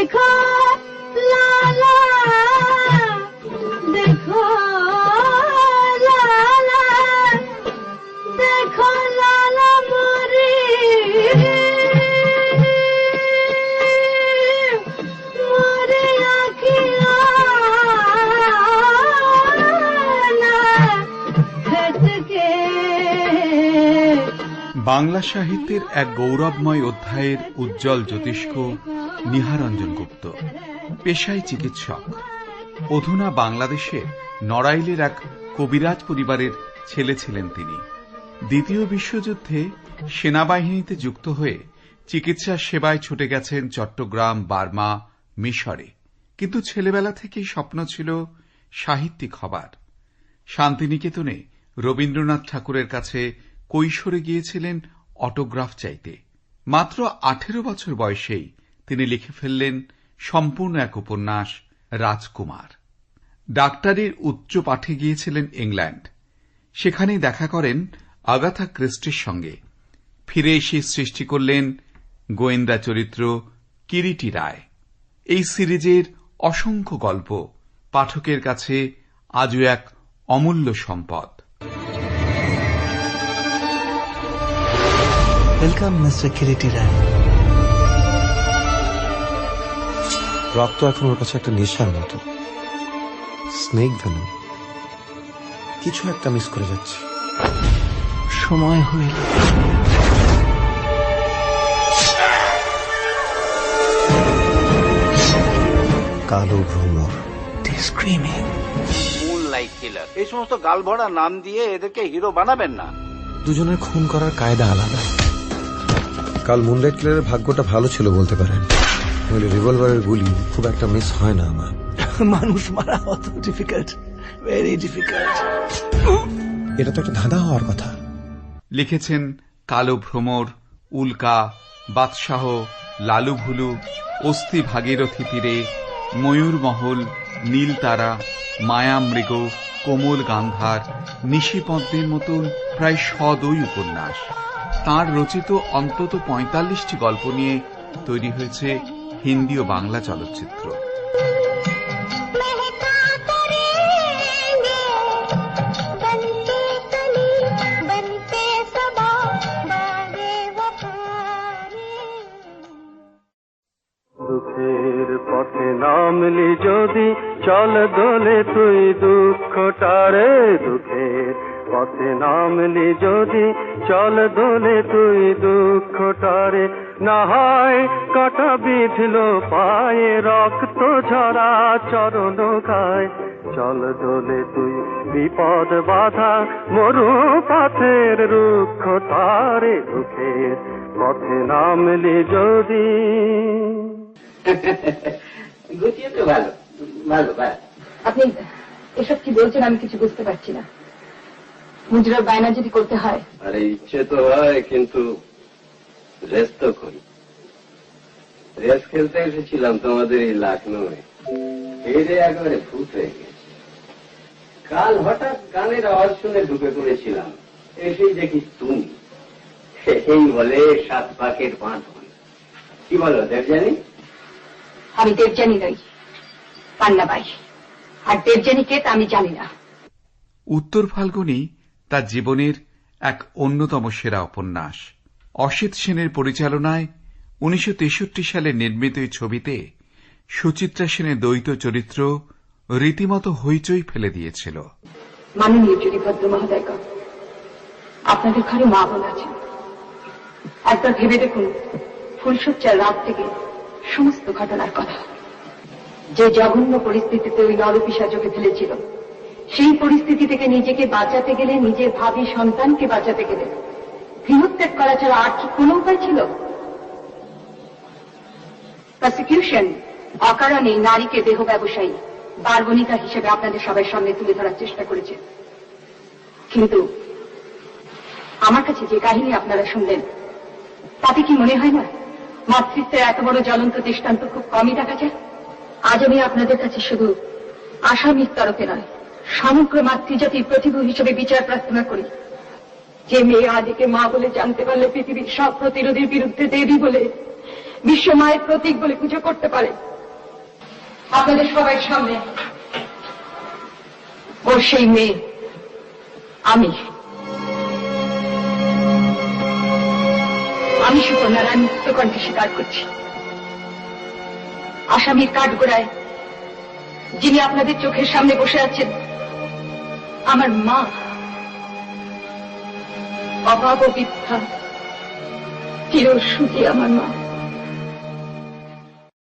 দেখো লালা দেখো লালা দেখো লালা মরে। বাংলা সাহিত্যের এক গৌরবময় অধ্যায়ের উজ্জ্বল জ্যোতিষ্ক নিহারঞ্জন গুপ্ত, পেশায় চিকিৎসক। অধুনা বাংলাদেশে নড়াইলের এক কবিরাজ পরিবারের ছেলে ছিলেন তিনি। দ্বিতীয় বিশ্বযুদ্ধে সেনাবাহিনীতে যুক্ত হয়ে চিকিৎসা সেবায় ছুটে গেছেন চট্টগ্রাম, বার্মা, মিশরে। কিন্তু ছেলেবেলা থেকেই স্বপ্ন ছিল সাহিত্যিক হবার। শান্তিনিকেতনে রবীন্দ্রনাথ ঠাকুরের কাছে কৈশোরে গিয়েছিলেন অটোগ্রাফ চাইতে। মাত্র আঠেরো বছর বয়সেই তিনি লিখে ফেললেন সম্পূর্ণ এক উপন্যাস, রাজকুমার। ডাক্তারির উচ্চ পাঠে গিয়েছিলেন ইংল্যান্ড। সেখানেই দেখা করেন আগাথা ক্রিস্টির সঙ্গে। ফিরে এসে সৃষ্টি করলেন গোয়েন্দা চরিত্র কিরিটি রায়। এই সিরিজের অসংখ্য গল্প পাঠকের কাছে আজও এক অমূল্য সম্পদ। ওয়েলকাম মিস্টার কিরিটি রায় রক্ত এখন ওর কাছে একটা নেশার মতো। স্নেক ভেনম কিছু একটা মিস করে যাচ্ছে। সময় হইল। কালো ভ্রমর স্ক্রিমিং লাইট কিলার এই সমস্ত গালভরা নাম দিয়ে এদেরকে হিরো বানাবেন না। দুজনের খুন করার কায়দা আলাদা। কাল মুনলাইট কিলারের ভাগ্যটা ভালো ছিল বলতে পারেন। নইলে রিভলভারের গুলি খুব একটা মিস হয় না আমার। মানুষ মারা অত ডিফিকাল্ট ভেরি ডিফিকাল্ট এটা তো একটা ধাঁধা হওয়ার কথা। লিখেছেন কালো ভ্রমর উল্কা বাদশাহ লালু ভুলু অস্থি ভাগীরথী তীরে ময়ূরমহল নীল তারা মায়ামৃগ কোমল গান্ধার নিশিপদ্মের মতন প্রায় সদই উপন্যাস। তার রচিত অন্তত পঁয়তাল্লিশটি গল্প নিয়ে তৈরি হয়েছে হিন্দি ও বাংলা চলচ্চিত্র। পথে যদি চল দোলে তুই দুঃখটারে দুঃখের পথে নামলি যদি, চল দোলে তুই দুঃখটারে। না হয় কাটা বিঁধল পায়ে রক্ত ঝরা চরণ গায়। চল দোলে তুই বিপদ বাধা মরু পথের রুক্ষ তারে দুঃখের পথে নামলি যদি। ভালো ভালো ভালো। আপনি এসব কি বলছেন আমি কিছু বুঝতে পারছি না। মুজরার বায়না যদি করতে হয়। আরে ইচ্ছে তো হয় কিন্তু রেস তো করি। রেস খেলতে এসেছিলাম তোমাদের এই লাখনৌয়ে ফিরে একেবারে ভূত হয়ে গেছে। কাল হঠাৎ গানের আওয়াজ শুনে ঢুকে পড়েছিলাম। এসেই দেখি তুমি। এই বলে সাত পাকের বাঁধন কি বলো দেবজানি আমি দেবজানি নই পান্নাবাই আর দেবজানি কে তা আমি জানি না। উত্তর ফাল্গুনী তার জীবনের এক অন্যতম সেরা উপন্যাস। অসিত সেনের পরিচালনায় উনিশশো সালে নির্মিত এই ছবিতে সুচিত্রা সেনের দ্বৈত চরিত্র রীতিমতো হইচই ফেলে দিয়েছিল। আপনাদের ঘরে মা বোন আছেন একবার ভেবে দেখুন, ফুলসজ্জার রাত থেকে সমস্ত ঘটনার কথা। যে জঘন্য পরিস্থিতিতে ওই নরপিসা চোখে ফেলেছিল সেই পরিস্থিতি থেকে নিজেকে বাঁচাতে গেলে নিজের ভাবি সন্তানকে বাঁচাতে গেলে। গৃহত্যাগ করা ছাড়া আর কি কোনো উপায় ছিল? প্রসিকিউশন অকারণে নারীকে দেহ ব্যবসায়ী বারবণিকা হিসেবে আপনাদের সবার সামনে তুলে ধরার চেষ্টা করেছে। কিন্তু আমার কাছে যে কাহিনী আপনারা শুনলেন, তাতে কি মনে হয় না? মাতৃত্বের এত বড় জ্বলন্ত দৃষ্টান্ত খুব কমই দেখা যায়। আজ আমি আপনাদের কাছে শুধু আসামির তরফে নয় সমগ্র মাতৃজাতির প্রতিভু হিসেবে বিচার প্রার্থনা করি। যে মেয়ে আদিকে মা বলে জানতে পারলে পৃথিবীর সব প্রতিরোধের বিরুদ্ধে দেবী বলে, বিশ্ব মায়ের প্রতীক বলে পুজো করতে পারে। আপনাদের সবাই সামনে। ওর সেই মেয়ে, আমি। আমি সুকন্যারায়ণ মুক্তকণ্ঠে স্বীকার করছি। আসামির কাঠগোড়ায় যিনি আপনাদের চোখের সামনে বসে আছেন আমার মা। অভাব বিদ্যা চির সুখী আমার মা।